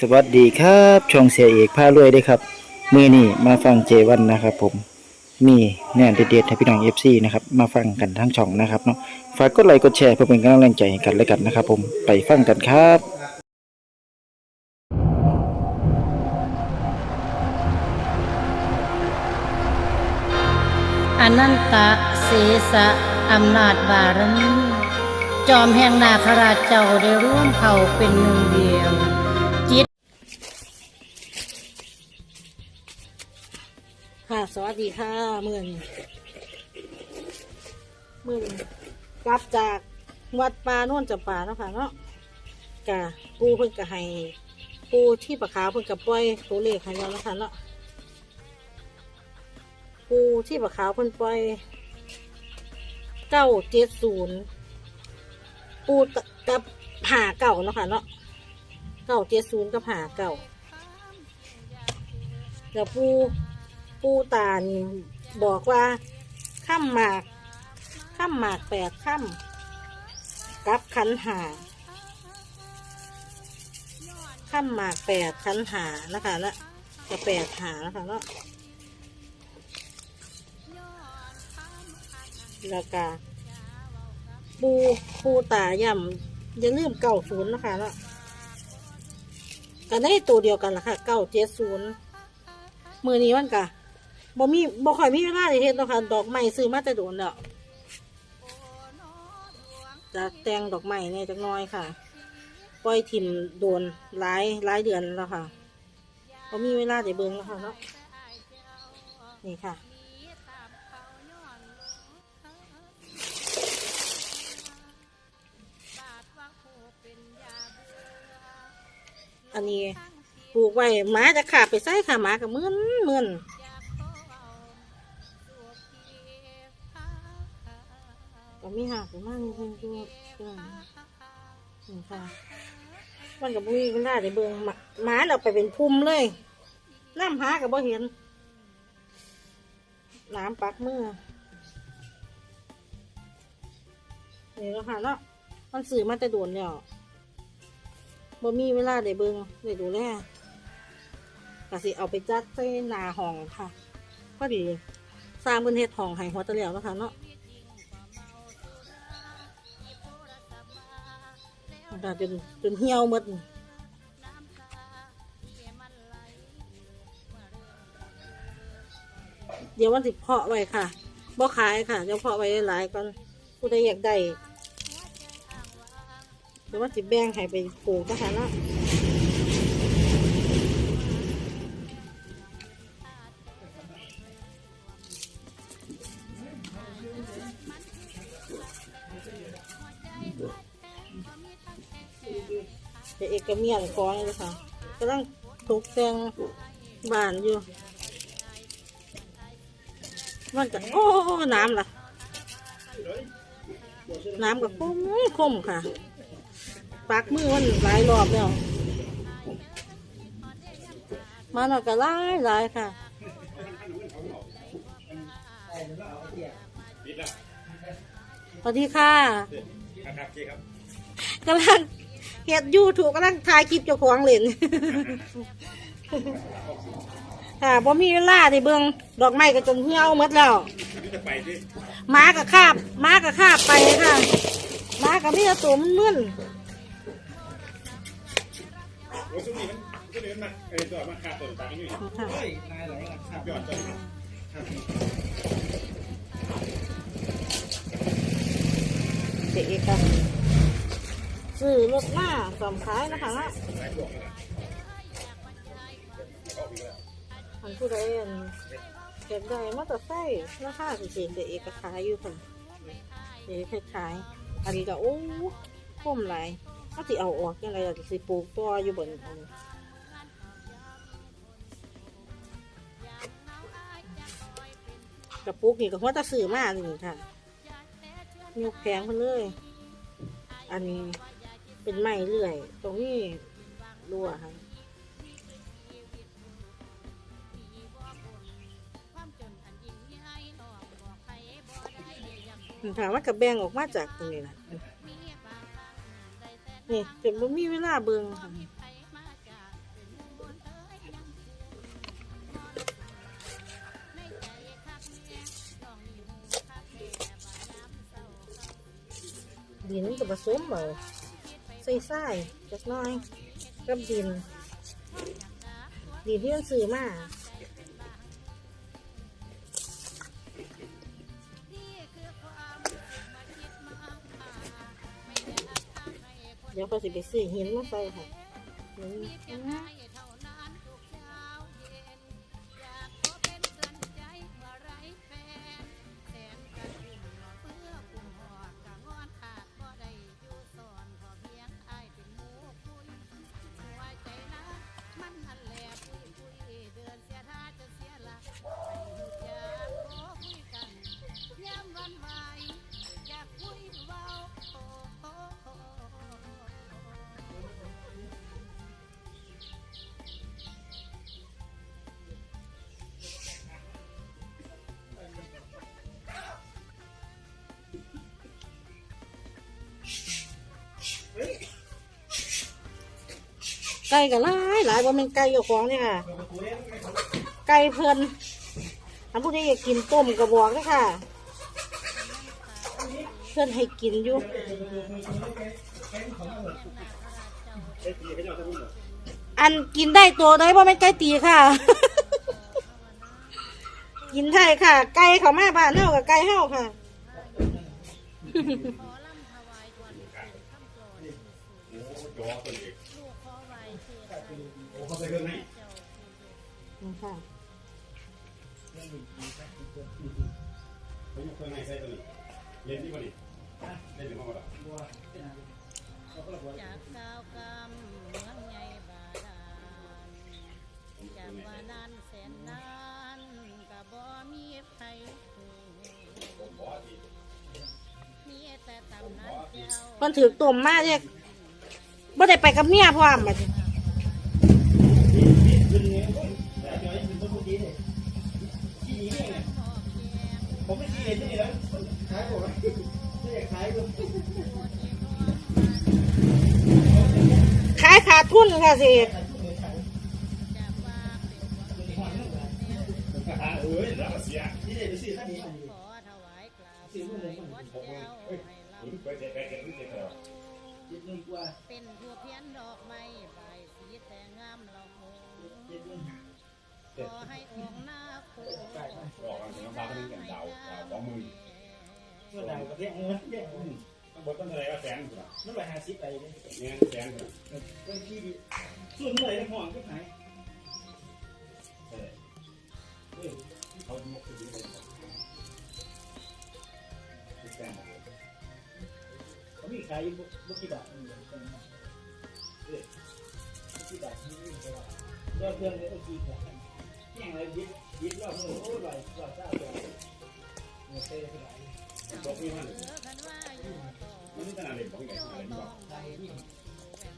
สวัสดีครับช่องเสียเอกพารวยด้วยครับ มือนี้มาฟังเจวันนะครับผมมีแน่นเด็ดๆให้พี่น้องเอฟซีนะครับมาฟังกันทั้งช่องนะครับเนาะฝากกดไลค์กดแชร์เพื่อเป็นกำลังใจให้กันและกันนะครับผมไปฟังกันครับ อนันตะเสสะอำนาจบารมีจอมแห่งนาคราชเจ้าได้ร่วมเผ่าเป็นหนึ่งเดียว ค่ะ สวัสดีค่ะเมื่อนเมื่อนกลับจากวัดป่าโน่นจำปาเนาะค่ะเนาะกะปูเพิ่นกะให้ปูที่ปะขาวเพิ่นกะปล่อยตัวเลขให้เราแล้วค่ะเนาะปูที่ปะขาวเพิ่นปล่อยเก้าเจ็ดศูนย์ปูกับหาเก่าเนาะค่ะเนาะเก้าเจ็ดศูนย์กับหาเก่าแล้วปู ปูตานบอกว่าข้ามหมากข้ามหมากแปดข้ามกับขันหาข้ามหมากแปดขันหานะคะนะจะแปดหานะคะเนาะแล้วก็ปูปูตาย่ำอย่าลืมเก้าศูนย์นะคะเนาะก็ได้ตัวเดียวกันละค่ะเก้าเจ็ดศูนย์มือนี้มันกะ บ่มีบ่ค่อยมีเวลาได้เฮ็ดเนาะค่ะดอกไม้ซื้อมาแต่โดนแล้วจะแต่งดอกไม้เนี่ยจักหน้อยค่ะปล่อยถิ่มโดนหลายหลายเดือนแล้วค่ะบ่มีเวลาได้เบิ่งแล้วค่ะเนาะนี่ค่ะอันนี้ปลูกไว้หมาจะขาบไปใส่ค่ะหมากับมึนมึน มีหักมากเพิ่นด้วยนี่ค่ะ มันกับบุ้ยมันได้เดี๋ยวเบิ่งหมาหมาเราไปเป็นพุ่มเลยน้ำหากับบ่เห็นน้ำปักมือนี่แล้วค่ะเนาะมันสื่อมาแต่โดนแล้วบ่มีเวลาได้เบิงได้ดูแลก็สิเอาไปจัดใส่หนาห้องค่ะพอดีสร้างเพิ่นเฮ็ดห้องให้หัวตะเหลียวแล้วค่ะเนาะ นะจนจนเหี่ยวหมดเดี๋ยววันสิเพาะไว้ค่ะบ่ขายค่ะเดี๋ยวเพาะไว้หลายก่อนผู้ใดอยากได้เดี๋ยววันสิแบ่งให้ไปปลูกนะคะเนาะ เดี๋ยวเอกเมียนของเลยค่ะกำลังถกแต่งบานอยู่ มันจะโอ้ น้ำล่ะ น้ำกับคมคมค่ะปักมือมันหลายรอบแล้วมันก็หลายหลายค่ะสวัสดีค่ะกำลัง เฮ็ดยูถูกกำลังถ่ายคลิปเจ้าของเล่นค่ะบ่มีเวลาได้เบิ่งดอกไม้ก็จนเหี่ยวหมดแล้วหมากับคาบหมากับคาบไปค่ะหมากับมีแต่ตัวมันมึนโอ้ยช่วงนี้มันช่วงนี้มันมาเออตัวมันขาดตัวต่างนี่ค่ะยอดตัวนี้เด็ก ซื้อรถหน้าสอมขายนะคะนะอันผู้ใดอันเก็บได้มาแต่ไส้ราคาสิเสียเด็กขายอยู่ค่ะเด็กขายอันนี้ก็โอ้คุ้มหลายถ้าสิเอาออกยังไงล่ะสิปลูกตัวอยู่บนอันกระปุกนี่ก็หัวตะสื่อมากนี่ค่ะยกแพงเขาเลย อันนี้ เป็นไม้เรื่อย ตรงนี้รั่วค่ะถามว่ากระแบงออกมาจากตรงนี้นะนี่เก็บบ่มีเวลาเบิงค่ะดินกับผสมเบา ใส่ทรายจักน้อย กับดิน ดินที่มันซื้อมาเดี๋ยวก็สิไปซื้อหินมาใส่ค่ะ ไก่ก็หลายหลายว่าเป็นไก่เจ้าของเนี่ยค่ะ ไก่เพื่อนถ้าผู้ใดอยากกินต้มกระบอกเลยค่ะ เพื่อนให้กินอยู่อันกินได้ตัวได้เพราะไม่นไก่ตีค่ะ กินได้ค่ะ ไก่เขามาบ้านเฮากับไก่เฮาค่ะ โอ้เขาใส่เครื่องให้นี่ค่ะเขายกเครื่องให้ใส่ตัวนี้เย็นที่บ่นี่เล่นถึงห้องบ่ล่ะจากกาวกำเมืองใหญ่บาดาลจากว่านานแสนนานก็บ่มีไผหูมีแต่ตำนานเจ้าเพิ่นถือต้มมาเนี่ยบ่ได้ไปกับเมียพร้อมบัดนี้ ผมไม่ขี้เห็นนี่แล้วขายผมไม่อยากขายผม ขายขาดทุน ค่ะสิเอ้ยแล้วก็นี่คืออถวายกราบไหว้วัดเจ้าให้ลผมไปเจ็บไปเจ็บไปเจ็บแล้วเจ็ดหมื่นกว่าำเป็นทั่วเพียนดอกไม้ใบสีแต่งามเราโมเจ็ดหมื่นขอให้องหน้าโคบอกกันถึงน้ำฟ้าคนนึงกันดาวสองมื่นเมื่อไหร่ก็เรียกเงิน เรียกเงินข้างบนต้นอะไรก็แสนนั่นแหละหาสิบไปเลยเนี่ยแสนคุณเรื่องที่ส่วนเมื่อไหร่ในห้องก็หายใช่เฮ้ยเขายกขึ้นเลยแสนเขามีขายอยู่บุกี่บาทเอ้ยบุกี่บาทนี่เท่าไหร่ยอดเครื่องเลยโอ้กี่บาทแย่งอะไรยิบยิบรอบมือโอ้ยลอยลอยเจ้าตัวเงินเต้เท่าไหร่ บอกพี่มันเสือกันว่าอยู่ต่อมันนี่ขนาดเล็กของใหญ่ขนาดนี้ต้ว่าองไป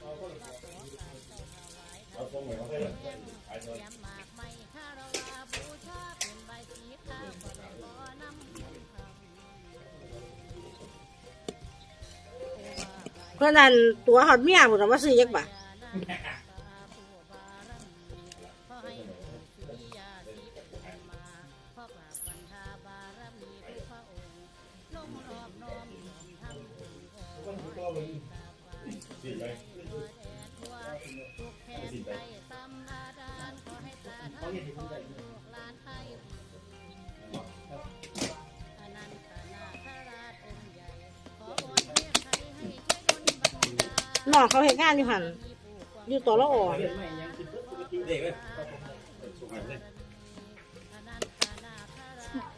ต่อเราส่ขายตัวเตรียมหมากไม้คารวะบูชาเป็นใบสีขาวก็ได้บ่นำคำเพื่อนนั่นตัวหอดเมียผมว่าซื้อยักบา หญ่ขอวอนเทพไทยให้ช่วยดลบันน้องเขาเห็นงานอยู่หันอยู่ต่อละอ่อนเด็กเลย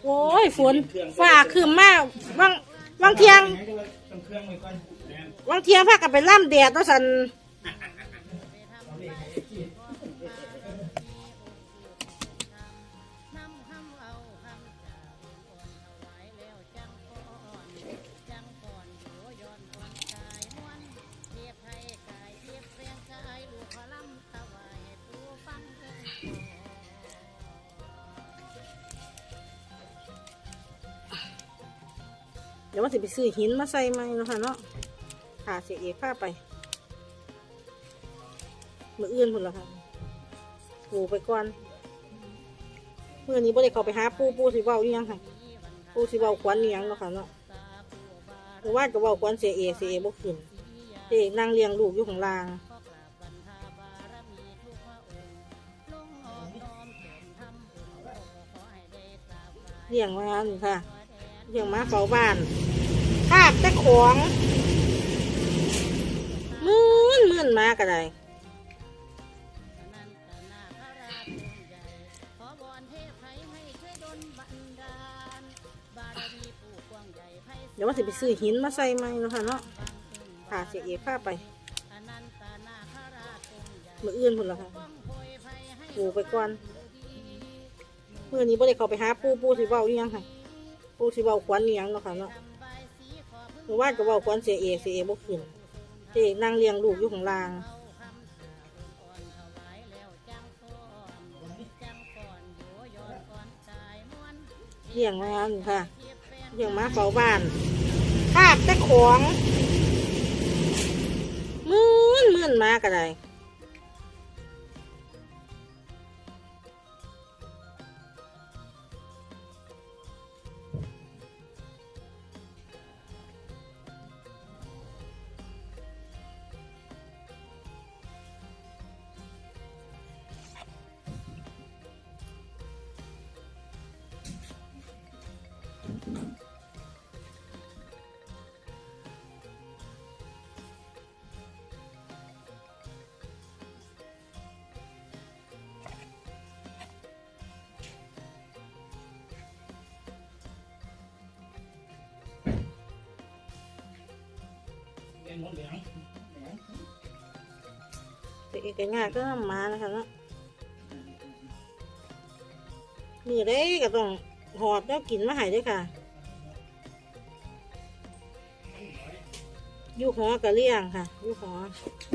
โอ้ยฝนฝ่าคืมมากบางบางเทียงต้องเครื่องไว้ก่อน บางเทียพากันไปล่ำแดดตัวสันเอาคำจากอ่อนถวายแล้วจังก่อนจังก่อนอยู่ย้อนอ่อนกายม้วนเทียบไทยกายเทียบเรียงกายลูกขอลำเดี๋ยวว่าสิไปซื้อหินมาใส่ไหมเนาะคะเนาะ ค่ะเสียเอกพาไป มืออื่นพุ่นละค่ะปูไปก่อนเมื่อนี้บ่ได้เข้าไปหาปูปูสิเว้าอีหยังค่ะปูสิเว้าขวัญอีหยังเนาะค่ะเนาะมื่อว่าก็เว้าควันเสียเอกเสียเอกบ่ขึ้นเสียเอกนั่งเลี้ยงลูกอยู่ข้างลางเลี้ยงมานี่ค่ะเลี้ยงมาเฝ้าบ้านภาพแต่ของ มื่นมื่นมาก็ได้เดี๋ยวว่าสิไปซื้อหินมาใส่ไหมเนาะคะเนาะพาเสียเอกพาไปมืออื่นพุ่นละค่ะปูไปก่อนเมื่อนี้บ่ได้เข้าไปหาปูปูสิเว้าอีหยังค่ะปูสิเว้าควันอีหยังเนาะค่ะเนาะเมื่อว่านก็เว้าควันเสียเอกเสียเอกบ่ขึ้น เสียเอกนั่งเลี้ยงลูกอยู่ของลางเลี้ยงมาค่ะเลี้ยงมาเฝ้าบ้านภาพแต่ของมื่นมื่นมาก็ไร หมดเหลืองเด็กก็ง่ายก็มานะคะเนาะนี่ได้ก็ต้องหอบแล้วกินมาให้ด้วยค่ะ อยู่หอกระเลี่ยงค่ะ อยู่หอ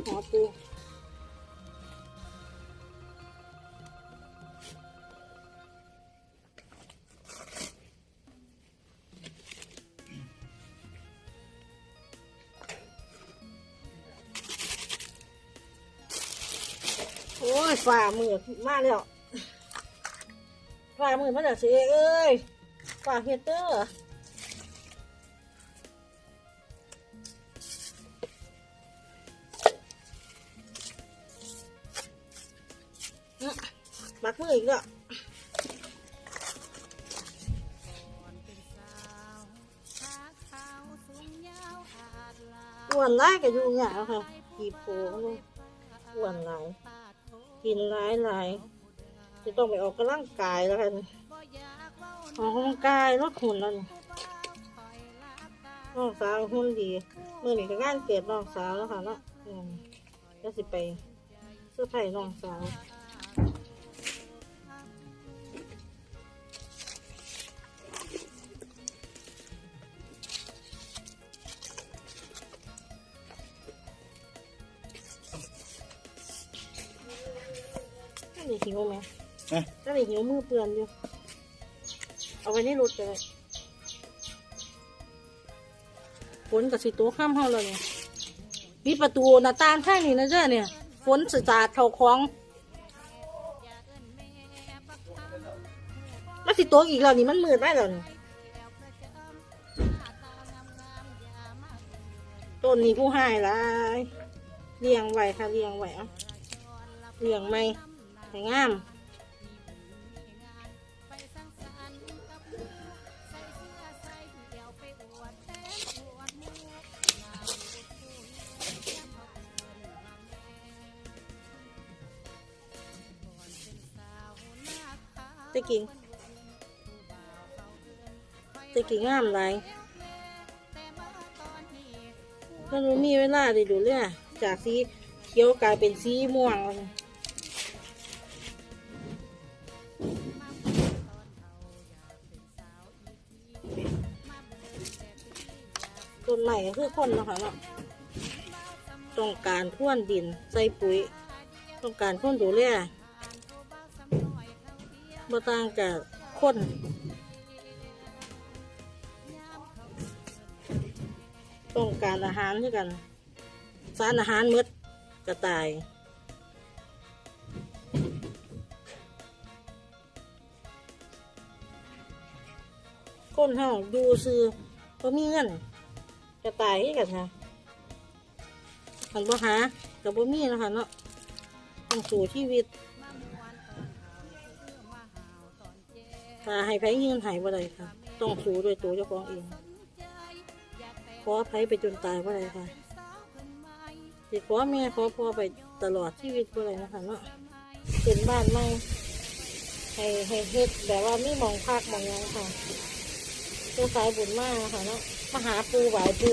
หอปู ฝ่ามือมาแล้วฝ่ามือมาแล้วสิเอ้ยฝ่าเฮเตอร์บักมืออีกแล้วอ้วนร้ายก็อยู่เนี่ยค่ะกีบโผล่อ้วนหลา กินหลายหลายจะต้องไปออกกำลังกายแล้วกันออกกำลังกายลดหุ่นแล้วนี่น้องสาวหุ่นดีเมื่อนี้ก็งานเกิดน้องสาวแล้วค่ะเนาะอืมแล้วสิไปเสื้อผ้าน้องสาว นั่นนี่หิวไหมอะนั่นนี่หิวมือเปื่อนอยู่ เอาไว้ในรถเลยฝนกับสิตัวข้ามห้องเราเนี่ยมีประตูหน้าต่างข้างนี้นะเจ้าเนี่ย ฝนสจาดเข่าคลองมันสิตัวอีกแล้วนี่มันมืดไปแล้วนี่ต้นนี้ผู้ให้ร้ายเลี้ยงไว้ค่ะเลี้ยงไว้เอะเลี้ยงไม่ ให้งามตะกี้ตะกี้งามหลายก็รู้มีเวลาได้ดูเลยอะจากสีเขียวกลายเป็นสีม่วง ต้นใหม่ก็คือคนนะคะเนาะต้องการพ่วนดินใส่ปุ๋ย ต้องการพ่นดูแลบ่ต่างกับคนต้องการอาหารด้วยกัน สารอาหารหมดกระต่าย คนเฮาอยู่ซื้อบ่มีเงิน จะตายให้กันค่ะหันบ่หากับบ่มีนะคะเนาะต้องสู่ชีวิตถ้าให้ไผยืนหายบ่ได้ค่ะ ต้องสู้ด้วยตัวเจ้าของเองขอไผไปจนตายบ่ได้ค่ะสิขอแม่ขอพ่อไปตลอดชีวิตบ่ได้นะคะเนาะเป็นบ้านใหม่ให้ให้เฮ็ดแบบว่ามีมองพักหมองยังค่ะตัวสายบุญมากค่ะเนาะ มาหาปูไหวปู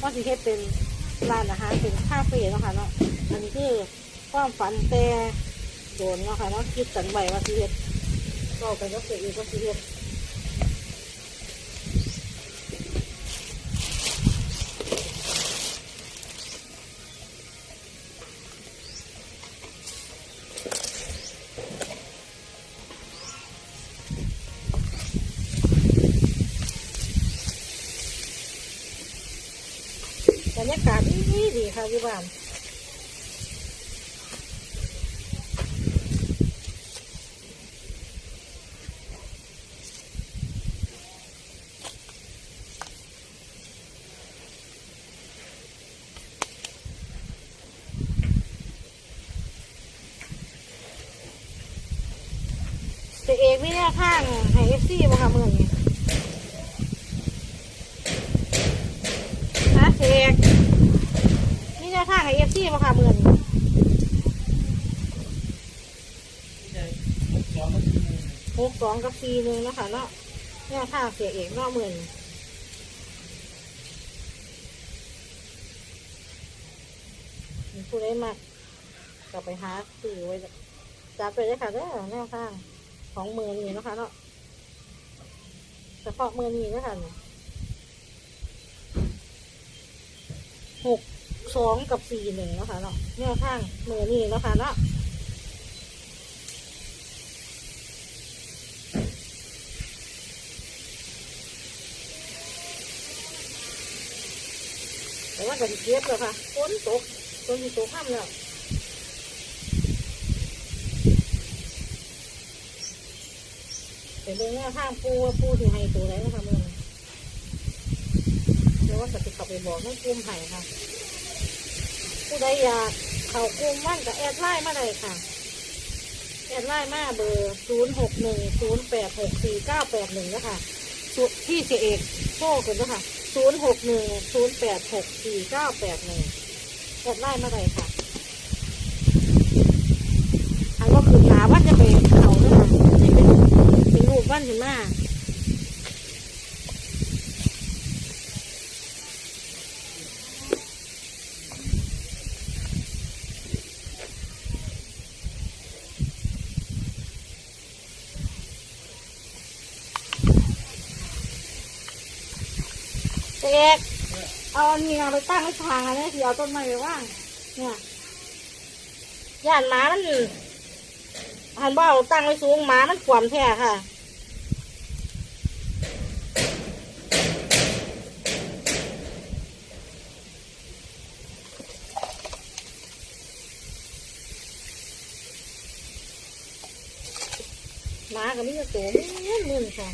ว่าสิเฮ็ดเป็นร้านอาหารเป็นคาเฟ่เนาะค่ะเนาะอันนี้คือความฝันแต่โดนเนาะค่ะเนาะคิดสันไว้ว่าสิเฮ็ดก็ไปก็เสียอีกก็สิเฮ็ด ดีดีค่ะพี่บ้านแต่เอกไม่แน่ข้างให้เอฟซีบ่ค่ะเมืองนี้ฮะเอก ขางไอเอฟซีมาค่ะเมือนสอนหกสองกับสี่หนึ่งนะคะเนาะแนวทาเสียเอกเนอกเมือนมีผู้ได้มากกลับไปหาสื่อไว้จับไปได้ค่ะเด้อแนวทางของเมือนี้นะคะเนาะเฉพาะเมือนี้นะคะหก สองกับสี่หนึ่งนะคะเนาะแนวทางเมือนี้เนะคะเนาะแต่ว่าก็สิเก็บแล้วค่ะฝนตกฝนตกค่ำแล้วเป็นเรื่องแนวทางปูว่าปูที่ให้ตัวไหนนะคะมึงเดี๋ยวว่าจะไปเข้าไปบอกให้กลุ่มให้ค่ะ ผู้ใดอยากเข้ากลุ่มมั่นกับแอดไลน์มาเลยค่ะ แอดไลน์มาเบอร์ศูนย์หกหนึ่งศูนย์แปดหกสี่เก้าแปดหนึ่งนะคะสุที่เสเอกโชคกันด้วยค่ะศูนย์หกหนึ่งศูนย์แปดหกสี่เก้าแปดหนึ่งแอดไลน์มาเลยค่ะอันก็คือหนาว่าจะไปเขาเนี่ยเป็นเป็นรูปบ้านขึ้นมา ก เอาอันนี้เอาไปตั้งไว้ทางอันนี้ที่เอาต้นไม้ไปว่าง เนี่ยย่านหมามันหันบ่เอาตั้งไว้สูงหมามันขวมแท้ค่ะหมากับมีแต่ตัวมึนมึนๆค่ะ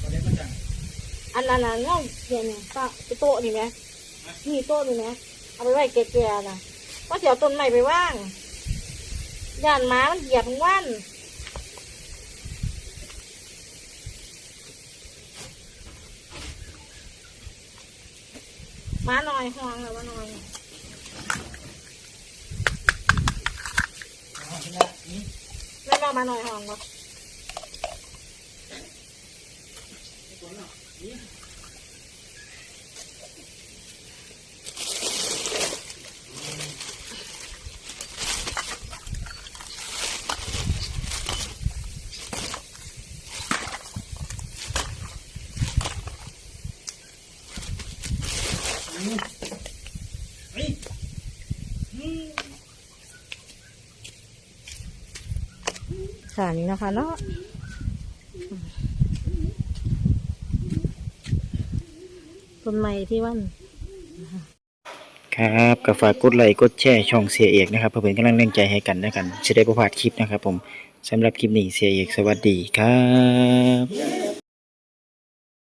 ตอนนี้มันจัง อันนั้นน่ะเงาเนี่ยเนี่ยตั้งไปโต๊ะนี่ไหมนี่โต๊ะนี่ไหมเอาไปไว้แก่ๆนะว่าเดี๋ยวต้นไม้ไปว่างย่านหมามันเหยียบทั้งวันหมาหน่อยห้องแล้วว่าหน่อยอ๋อใช่แล้วนี่แม่บอกมาหน่อยห้องบ่ตัวน่ะนี่ นี่เฮ้ยอืม ค่ะนี่นะคะเนาะ ต้นไม้ที่วันครับก็ฝากกดไลค์กดแชร์ช่องเสียเอกนะครับเพื่อเป็นกำลังแรงใจให้กันนะกันจะได้ประพลาดคลิปนะครับผมสำหรับคลิปนี้เสียเอกสวัสดีครับ